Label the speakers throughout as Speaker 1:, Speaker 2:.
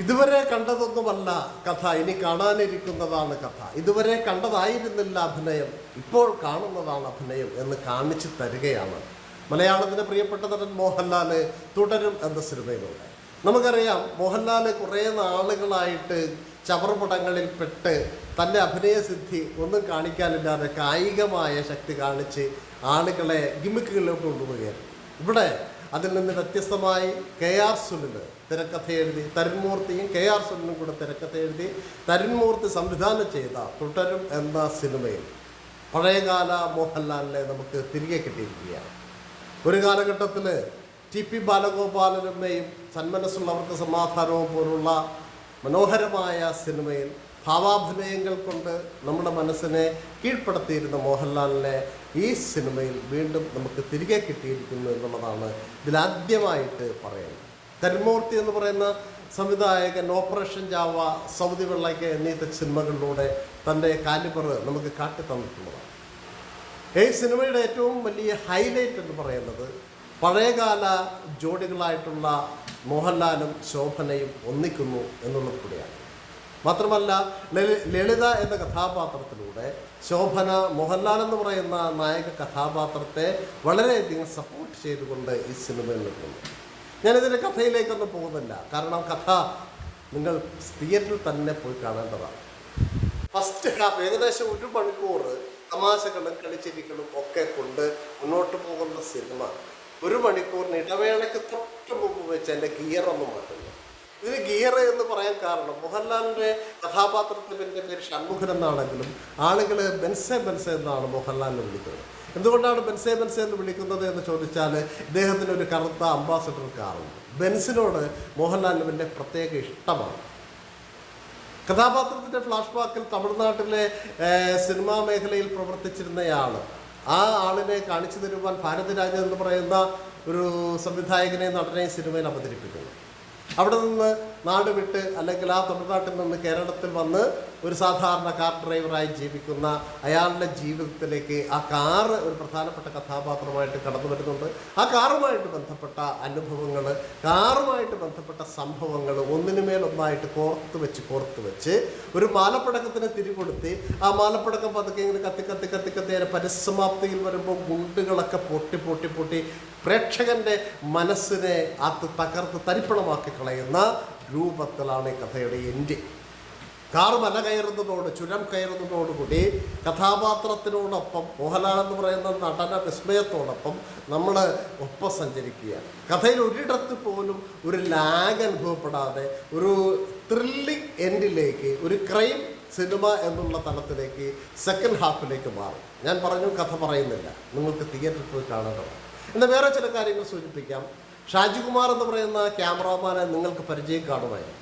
Speaker 1: ഇതുവരെ കണ്ടതൊന്നുമല്ല കഥ ഇനി കാണാനിരിക്കുന്നതാണ് കഥ. ഇതുവരെ കണ്ടതായിരുന്നില്ല അഭിനയം ഇപ്പോൾ കാണുന്നതാണ് അഭിനയം എന്ന് കാണിച്ചു തരികയാണ്. മലയാളത്തിന്റെ പ്രിയപ്പെട്ട നടൻ മോഹൻലാൽ തുടരും എന്ന സിനിമയിലൂടെ. നമുക്കറിയാം മോഹൻലാൽ കുറേ നാളുകളായിട്ട് ചവറുപടങ്ങളിൽ പെട്ട് തന്റെ അഭിനയസിദ്ധി ഒന്നും കാണിക്കാനില്ലാതെ കായികമായ ശക്തി കാണിച്ച് ആളുകളെ ഗിമിക്കുകളിലോട്ട് കൊണ്ടുപോവുകയാണ്. ഇവിടെ അതിൽ നിന്ന് വ്യത്യസ്തമായി കെ ആർ സുനിൽ തിരക്കഥ എഴുതി തരുൺമൂർത്തിയും കെ ആർ സുനിലും കൂടെ തിരക്കഥ എഴുതി തരുൺമൂർത്തി സംവിധാനം ചെയ്ത തുടരും എന്ന സിനിമയിൽ പഴയകാല മോഹൻലാലിനെ നമുക്ക് തിരികെ കിട്ടിയിരിക്കുകയാണ്. ഒരു കാലഘട്ടത്തിൽ ടി പി ബാലഗോപാലനുമേയും സന്മനസ്സുള്ളവർക്ക് സമാധാനവും പോലുള്ള മനോഹരമായ സിനിമയിൽ ഭാവാഭിനയങ്ങൾ കൊണ്ട് നമ്മുടെ മനസ്സിനെ കീഴ്പ്പെടുത്തിയിരുന്ന മോഹൻലാലിനെ ഈ സിനിമയിൽ വീണ്ടും നമുക്ക് തിരികെ കിട്ടിയിരിക്കുന്നു എന്നുള്ളതാണ് ഇതിലാദ്യമായിട്ട് പറയുന്നത്. കരിമൂർത്തി എന്ന് പറയുന്ന സംവിധായകൻ ഓപ്പറേഷൻ ജാവ സൗദി വെള്ളയ്ക്ക് എന്നീ സിനിമകളിലൂടെ തന്റെ കാലിബർ നമുക്ക് കാട്ടി തന്നിട്ടുള്ളതാണ്. ഈ സിനിമയുടെ ഏറ്റവും വലിയ ഹൈലൈറ്റ് എന്ന് പറയുന്നത് പഴയകാല ജോഡികളായിട്ടുള്ള മോഹൻലാലും ശോഭനയും ഒന്നിക്കുന്നു എന്നുള്ളത് കൂടിയാണ്. മാത്രമല്ല ലളി- ലളിത എന്ന കഥാപാത്രത്തിലൂടെ ശോഭന മോഹൻലാൽ എന്ന് പറയുന്ന നായക കഥാപാത്രത്തെ വളരെയധികം സപ്പോർട്ട് ചെയ്തുകൊണ്ട് ഈ സിനിമയിൽ നിൽക്കുന്നു. ഞാനിതിന്റെ കഥയിലേക്കൊന്നും പോകുന്നില്ല. കാരണം കഥ നിങ്ങൾ തിയേറ്ററിൽ തന്നെ പോയി കാണേണ്ടതാണ്. ഫസ്റ്റ് ഹാഫ് ഏകദേശം ഒരു മണിക്കൂർ തമാശകളും കളിച്ചിരികളും ഒക്കെ കൊണ്ട് മുന്നോട്ട് പോകുന്ന സിനിമ. ഒരു മണിക്കൂറിന് ഇടവേളയ്ക്ക് തൊട്ട് മുമ്പ് വെച്ച് എന്റെ ഗിയർ ഒന്നും മാറ്റുന്നു ഇതിന് ഗിയർ എന്ന് പറയാൻ കാരണം മോഹൻലാലിന്റെ കഥാപാത്രത്തിന്റെ പേര് ഷൺമുഖൻ എന്നാണെങ്കിലും ആളുകൾ ബെൻസെ ബെൻസെ എന്നാണ് മോഹൻലാലിനെ വിളിക്കുന്നത്. എന്തുകൊണ്ടാണ് ബെൻസെ ബെൻസെ എന്ന് വിളിക്കുന്നത് എന്ന് ചോദിച്ചാൽ ഇദ്ദേഹത്തിന് ഒരു കറുത്ത അംബാസഡർ കാറുണ്ട് ബെൻസിനോട് മോഹൻലാലിന് വലിയ പ്രത്യേക ഇഷ്ടമാണ്. കഥാപാത്രത്തിന്റെ ഫ്ലാഷ് ബാക്കിൽ തമിഴ്നാട്ടിലെ സിനിമാ മേഖലയിൽ പ്രവർത്തിച്ചിരുന്നയാൾ. ആ ആളിനെ കാണിച്ചു തരുവാൻ ഭാരതരാജ എന്ന് പറയുന്ന ഒരു സംവിധായകനെ നടനെ സിനിമയിൽ അവതരിപ്പിക്കുന്നു. അവിടെ നിന്ന് നാട് വിട്ട് അല്ലെങ്കിൽ ആ തമിഴ്നാട്ടിൽ നിന്ന് കേരളത്തിൽ വന്ന് ഒരു സാധാരണ കാർ ഡ്രൈവറായി ജീവിക്കുന്ന അയാളുടെ ജീവിതത്തിലേക്ക് ആ കാറ് ഒരു പ്രധാനപ്പെട്ട കഥാപാത്രമായിട്ട് കടന്നു വരുന്നുണ്ട്. ആ കാറുമായിട്ട് ബന്ധപ്പെട്ട അനുഭവങ്ങൾ കാറുമായിട്ട് ബന്ധപ്പെട്ട സംഭവങ്ങൾ ഒന്നിനുമേൽ ഒന്നായിട്ട് കോർത്ത് വെച്ച് കോർത്ത് വെച്ച് ഒരു മാലപ്പടക്കത്തിന് തിരികൊടുത്തി ആ മാലപ്പടക്കം പതുക്കെ ഇങ്ങനെ കത്തി കത്തി കത്തി കത്തി അതിന്റെ പരിസമാപ്തിയിൽ വരുമ്പോൾ ഗുണ്ടുകളൊക്കെ പൊട്ടി പൊട്ടി പൊട്ടി പ്രേക്ഷകന്റെ മനസ്സിനെ അത് തകർത്ത് തരിപ്പണമാക്കി കളയുന്ന രൂപത്തിലാണ് ഈ കഥയുടെ എൻഡ് കാർ മല കയറുന്നതോട് ചുരം കയറുന്നതോടുകൂടി കഥാപാത്രത്തിനോടൊപ്പം മോഹൻലാൽ എന്ന് പറയുന്ന നടന വിസ്മയത്തോടൊപ്പം നമ്മൾ ഒപ്പം സഞ്ചരിക്കുകയാണ്. കഥയിൽ ഒരിടത്ത് പോലും ഒരു ലാഗ് അനുഭവപ്പെടാതെ ഒരു ത്രില്ലിംഗ് എൻഡിലേക്ക് ഒരു ക്രൈം സിനിമ എന്നുള്ള തലത്തിലേക്ക് സെക്കൻഡ് ഹാഫിലേക്ക് മാറും. ഞാൻ പറഞ്ഞു കഥ പറയുന്നില്ല. നിങ്ങൾക്ക് തിയേറ്ററിൽ പോയി കാണേണ്ടതാണ്. എന്നാൽ വേറെ ചില കാര്യങ്ങൾ സൂചിപ്പിക്കാം. ഷാജികുമാർ എന്ന് പറയുന്ന ക്യാമറാമാനെ നിങ്ങൾക്ക് പരിചയം കാണുമായിരുന്നു.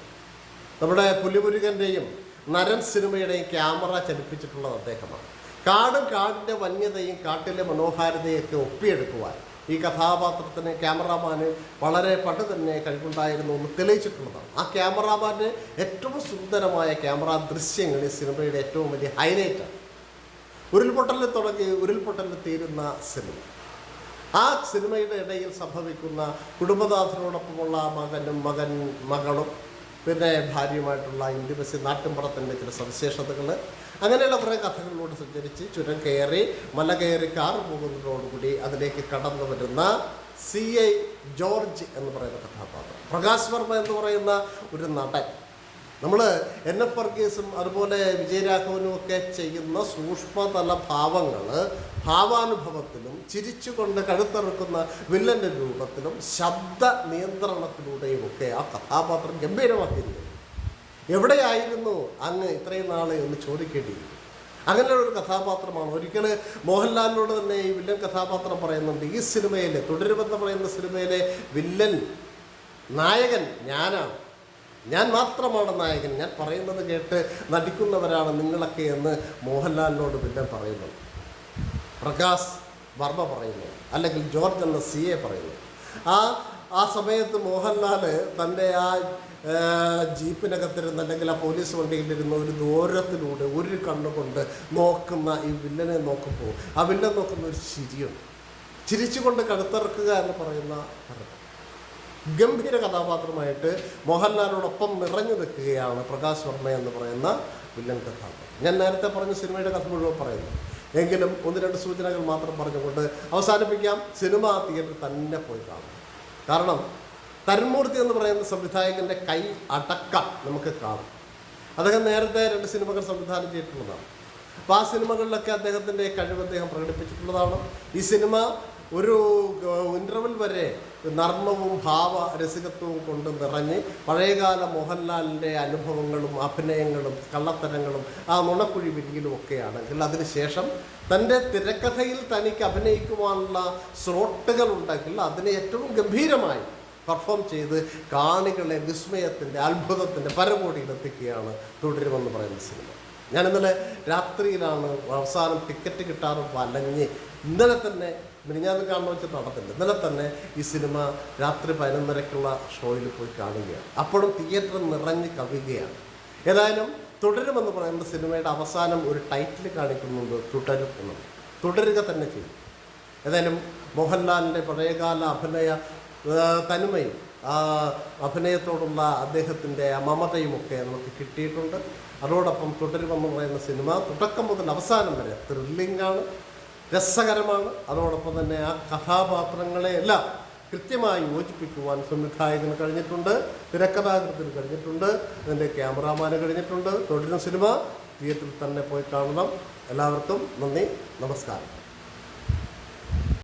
Speaker 1: നമ്മുടെ പുലിമുരുകന്റെയും നരൻ സിനിമയുടെയും ക്യാമറ ചലിപ്പിച്ചിട്ടുള്ളത് അദ്ദേഹമാണ്. കാടും കാടിന്റെ വന്യതയും കാട്ടിലെ മനോഹാരിതയൊക്കെ ഒപ്പിയെടുക്കുവാൻ ഈ കഥാപാത്രത്തിന് ക്യാമറാമാന് വളരെ പണ്ട് തന്നെ കഴിവുണ്ടായിരുന്നു എന്ന് തെളിയിച്ചിട്ടുള്ളതാണ്. ആ ക്യാമറാമാന്റെ ഏറ്റവും സുന്ദരമായ ക്യാമറ ദൃശ്യങ്ങൾ ഈ സിനിമയുടെ ഏറ്റവും വലിയ ഹൈലൈറ്റാണ് ഉരുൾപൊട്ടലിൽ തുടങ്ങി ഉരുൾപൊട്ടലിൽ തീരുന്ന സിനിമ. ആ സിനിമയുടെ ഇടയിൽ സംഭവിക്കുന്ന കുടുംബനാഥനോടൊപ്പമുള്ള മകനും മകൻ മകളും പിന്നെ ഭാര്യയുമായിട്ടുള്ള ഇൻഡിമസി നാട്ടിൻപുറത്തിന്റെ ചില സവിശേഷതകൾ അങ്ങനെയുള്ള കുറേ കഥകളിലൂടെ സഞ്ചരിച്ച് ചുരം കയറി മല കയറി കാർ പോകുന്നതോടുകൂടി അതിലേക്ക് കടന്നു വരുന്ന സി ഐ ജോർജ് എന്ന് പറയുന്ന കഥാപാത്രം. പ്രകാശ് വർമ്മ എന്ന് പറയുന്ന ഒരു നടൻ. നമ്മൾ എൻ എഫ് വർഗീസും അതുപോലെ വിജയരാഘവനും ഒക്കെ ചെയ്യുന്ന സൂക്ഷ്മതല ഭാവങ്ങൾ ഭാവാനുഭവത്തിലും ചിരിച്ചുകൊണ്ട് കഴുത്തിറക്കുന്ന വില്ലന്റെ രൂപത്തിലും ശബ്ദ നിയന്ത്രണത്തിലൂടെയും ഒക്കെ ആ കഥാപാത്രം ഗംഭീരമാക്കിയിരുന്നു എവിടെയായിരുന്നു അങ്ങ് ഇത്രയും നാൾ എന്ന് ചോദിക്കേണ്ടിയിരുന്നു അങ്ങനെ ഒരു കഥാപാത്രമാണ്. ഒരിക്കൽ മോഹൻലാലിനോട് തന്നെ ഈ വില്ലൻ കഥാപാത്രം പറയുന്നുണ്ട് ഈ സിനിമയിലെ തുടരുമെന്ന് പറയുന്ന സിനിമയിലെ വില്ലൻ നായകൻ ഞാനാണ്. ഞാൻ മാത്രമാണ് നായകൻ. ഞാൻ പറയുന്നത് കേട്ട് നടിക്കുന്നവരാണ് നിങ്ങളൊക്കെ എന്ന് മോഹൻലാലിനോട് പിന്നെ പറയുന്നു. പ്രകാശ് വർമ്മ പറയുന്നു. അല്ലെങ്കിൽ ജോർജ് എന്ന സി എ പറയുന്നു. ആ ആ സമയത്ത് മോഹൻലാൽ തന്റെ ആ ജീപ്പിനകത്തിരുന്ന് അല്ലെങ്കിൽ ആ പോലീസ് വണ്ടിയിലിരുന്ന ഒരു ദൂരത്തിലൂടെ ഒരു കണ്ണുകൊണ്ട് നോക്കുന്ന ഈ വില്ലനെ നോക്കുമ്പോൾ ആ വില്ലൻ നോക്കുന്ന ഒരു ചിരിയുണ്ട്. ചിരിച്ചുകൊണ്ട് കടുത്തിറക്കുക എന്ന് പറയുന്ന ഗംഭീര കഥാപാത്രമായിട്ട് മോഹൻലാലിനോടൊപ്പം നിറഞ്ഞു നിൽക്കുകയാണ് പ്രകാശ് വർമ്മ എന്ന് പറയുന്ന വില്ലൻ കഥാപാത്രം. ഞാൻ നേരത്തെ പറഞ്ഞ സിനിമയുടെ കഥ മുഴുവൻ പറയുന്നു. എങ്കിലും ഒന്ന് രണ്ട് സൂചനകൾ മാത്രം പറഞ്ഞുകൊണ്ട് അവസാനിപ്പിക്കാം. സിനിമ തിയേറ്ററിൽ തന്നെ പോയി കാണും. കാരണം തന്മൂർത്തി എന്ന് പറയുന്ന സംവിധായകന്റെ കൈ അടക്കം നമുക്ക് കാണും. അദ്ദേഹം നേരത്തെ രണ്ട് സിനിമകൾ സംവിധാനം ചെയ്തിട്ടുള്ളതാണ്. അപ്പോൾ ആ സിനിമകളിലൊക്കെ അദ്ദേഹത്തിന്റെ കഴിവ് അദ്ദേഹം പ്രകടിപ്പിച്ചിട്ടുള്ളതാണ്. ഈ സിനിമ ഒരു ഇന്റർവെൽ വരെ നർമ്മവും ഭാവ രസികത്വവും കൊണ്ട് നിറഞ്ഞ് പഴയകാല മോഹൻലാലിന്റെ അനുഭവങ്ങളും അഭിനയങ്ങളും കള്ളത്തരങ്ങളും ആ നുണക്കുഴി വിരിയിലും ഒക്കെയാണെങ്കിൽ അതിനുശേഷം തന്റെ തിരക്കഥയിൽ തനിക്ക് അഭിനയിക്കുവാനുള്ള സ്ലോട്ടുകൾ ഉണ്ടെങ്കിൽ അതിനെ ഏറ്റവും ഗംഭീരമായി പെർഫോം ചെയ്ത് കാണികളെ വിസ്മയത്തിന്റെ അത്ഭുതത്തിന്റെ പരകോടിയിലെത്തിക്കുകയാണ് തുടരുമെന്ന് പറയുന്ന സിനിമ. ഞാൻ ഇന്നലെ രാത്രിയിലാണ് അവസാനം ടിക്കറ്റ് കിട്ടാറ് വലഞ്ഞ് ഇന്നലെ തന്നെ മിനിഞ്ഞാന്ന് കാണുന്ന വെച്ചാൽ നടത്തില്ല. ഇന്നലെ തന്നെ ഈ സിനിമ രാത്രി പതിനൊന്നരക്കുള്ള ഷോയിൽ പോയി കാണുകയാണ്. അപ്പോഴും തിയേറ്റർ നിറഞ്ഞ് കവിയുകയാണ്. ഏതായാലും തുടരുമെന്ന് പറയുന്ന സിനിമയുടെ അവസാനം ഒരു ടൈറ്റിൽ കാണിക്കുന്നുണ്ട് തുടരും തുടരുക തന്നെ ചെയ്യും. ഏതായാലും മോഹൻലാലിന്റെ പഴയകാല അഭിനയ തനിമയും അഭിനയത്തോടുള്ള അദ്ദേഹത്തിന്റെ ആ മമതയും ഒക്കെ നമുക്ക് കിട്ടിയിട്ടുണ്ട്. അതോടൊപ്പം തുടരുമെന്ന് പറയുന്ന സിനിമ തുടക്കം മുതൽ അവസാനം വരെ ത്രില്ലിംഗ് ആണ്. രസകരമാണ്. അതോടൊപ്പം തന്നെ ആ കഥാപാത്രങ്ങളെയെല്ലാം കൃത്യമായി യോജിപ്പിക്കുവാൻ സംവിധായകന് കഴിഞ്ഞിട്ടുണ്ട് തിരക്കഥാകൃത്തിന് കഴിഞ്ഞിട്ടുണ്ട് അതിന്റെ ക്യാമറാമാന് കഴിഞ്ഞിട്ടുണ്ട് തുടരുന്ന സിനിമ തിയേറ്ററിൽ തന്നെ പോയി കാണണം. എല്ലാവർക്കും നന്ദി നമസ്കാരം.